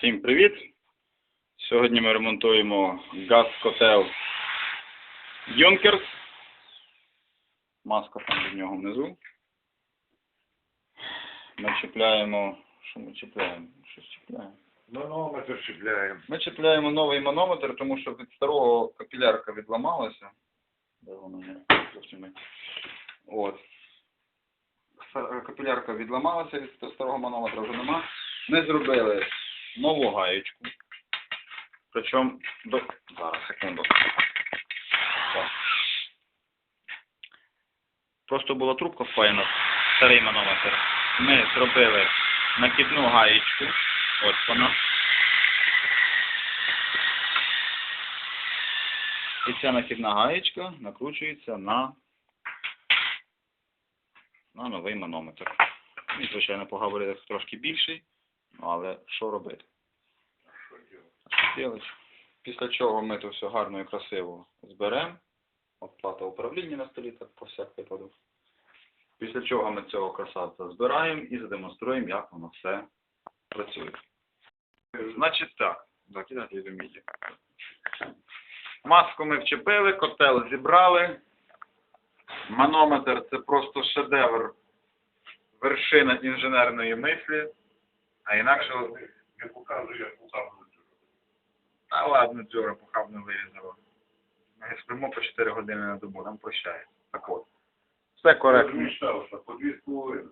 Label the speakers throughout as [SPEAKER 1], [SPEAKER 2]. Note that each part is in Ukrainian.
[SPEAKER 1] Всім привіт! Сьогодні ми ремонтуємо газ-котел Юнкерс. Маска там від нього внизу. Ми чіпляємо. Що ми чіпляємо? Щось чіпляємо.
[SPEAKER 2] Манометр чіпляємо.
[SPEAKER 1] Ми чіпляємо новий манометр, тому що від старого капілярка відламалася. Де? Зовсім. От. Капілярка відламалася від старого манометра вже нема. Ми зробили нову гаєчку. Причому до... Зараз, секунду. Просто була трубка впаяна, старий манометр. Ми зробили накидну гаєчку. Ось вона. І ця накидна гаєчка накручується на, на новий манометр. Він, звичайно, по габаритах трошки більший, але що робити? Делать? Після чого ми то все гарно і красиво зберемо. От плата управління на столі, так по всяк випадок. Після чого ми цього красавця збираємо і задемонструємо, як воно все працює. Значить так, закидати розумієте. Маску ми вчепили, котел зібрали. Манометр це просто шедевр, вершина інженерної мислі. А інакше,
[SPEAKER 2] Не показує, як пухавну
[SPEAKER 1] та ладно, дзьора похабно вирізало. Ми спимо по 4 години на добу, нам прощає. Так от. Все коректно.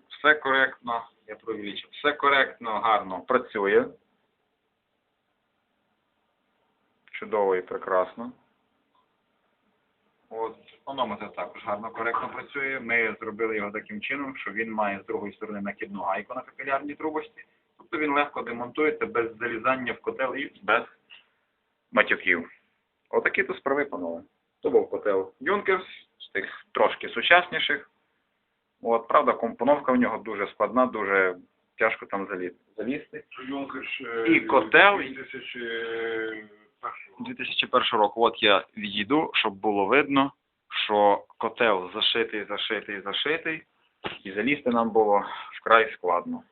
[SPEAKER 1] Все коректно, я провеличив. Все коректно, гарно працює. Чудово і прекрасно. От, манометр також гарно коректно працює. Ми зробили його таким чином, що він має з другої сторони накидну гайку на капілярній трубочці. Тобто він легко демонтується без залізання в котел і без матюків. Отакі то справи, панове. То був котел Юнкерс, з тих трошки сучасніших. От, правда, компоновка в нього дуже складна, дуже тяжко там заліз- залізти.
[SPEAKER 2] Юнкерш
[SPEAKER 1] І котел,
[SPEAKER 2] 2001
[SPEAKER 1] 2001 року, от я відійду, щоб було видно, що котел зашитий, зашитий, зашитий, і залізти нам було вкрай складно.